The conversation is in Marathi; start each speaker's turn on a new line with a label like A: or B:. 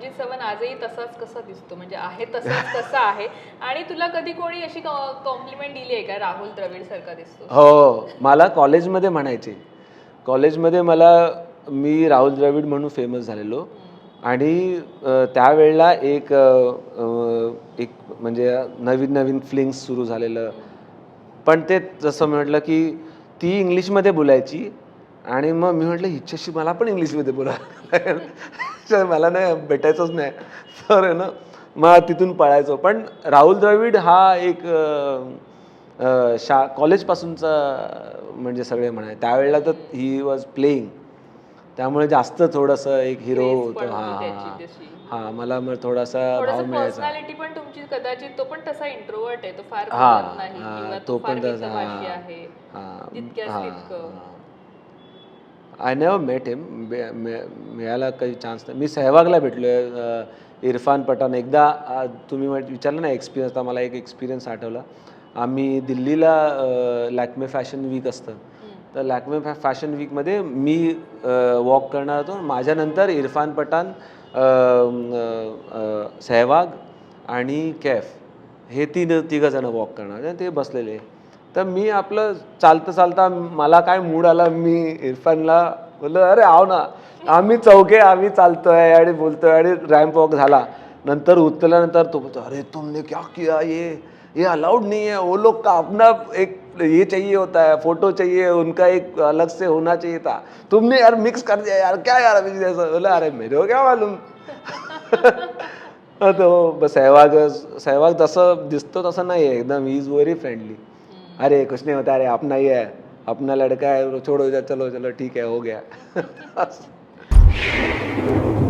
A: अभिजित सवन आजही तसाच कसा दिसतो? म्हणजे आहे तसाच कसा आहे? आणि तुला कधी कोणी अशी कॉम्प्लिमेंट दिली आहे का? राहुल द्रविड सारखा दिसतो?
B: हो मला कॉलेजमध्ये म्हणायचे. कॉलेजमध्ये मला मी राहुल द्रविड म्हणून फेमस झालेलो. आणि त्यावेळेला एक एक म्हणजे नवीन नवीन फ्लिंग्स सुरू झालेलं. पण ते जसं म्हटलं की ती इंग्लिशमध्ये बोलायची. आणि मग मी म्हटलं हिच्याशी मला पण इंग्लिशमध्ये बोला. मला नाही भेटायचंच नाही. तर आहे ना मग तिथून पळायचो. पण राहुल द्रविड हा एक शा कॉलेजपासूनचा म्हणजे सगळे म्हणाय त्यावेळेला तर ही वॉज प्लेईंग त्यामुळे जास्त थोडंसं एक हिरो होतो. हा हा. हा मला मग थोडासा भाव मिळायचा.
A: पण तुमची कदाचित तो पण तसा इंट्रोवर्ट आहे. तो फार
B: हा, हा, तो पण तसा, हा, हा, आय नेवर मेट हिम मिळाला काही चान्स नाही. मी सहवागला भेटलो इरफान पठाण. एकदा तुम्ही विचारलं ना एक्सपिरियन्स तर मला एक एक्सपिरियन्स आठवला. आम्ही दिल्लीला लॅक्मे फॅशन वीक असतं. तर लॅक्मे फॅ फॅशन वीकमध्ये मी वॉक करणार होतो. माझ्यानंतर इरफान पठाण सहवाग आणि कॅफ. हे तीन तिघं जण वॉक करणार. ते बसलेले. तर मी आपलं चालतं चालता मला काय मूड आला मी इरफानला बोललो अरे आव ना आम्ही चौघे आम्ही चालतोय आणि बोलतोय आणि रॅम्प वॉक झाला. नंतर उतरल्यानंतर तो बोलतो अरे तुमने क्या किया? ये ये अलाउड नहीं है वो लोग का अपना एक ये चाहिए होता है फोटो चाहिए उनका एक अलग से होना चाहिए था। तुमने यार मिक्स कर दिया यार क्या यार अभी जैसा? बोला अरे मेरे हो क्या मालूम? तो सहवाग सहवाग तसं दिसतो तसं नाही आहे एकदम इज व्हेरी फ्रेंडली अरे कुछ नहीं होता अरे अपना ही है अपना लड़का है छोड़ो जा चलो चलो ठीक है हो गया।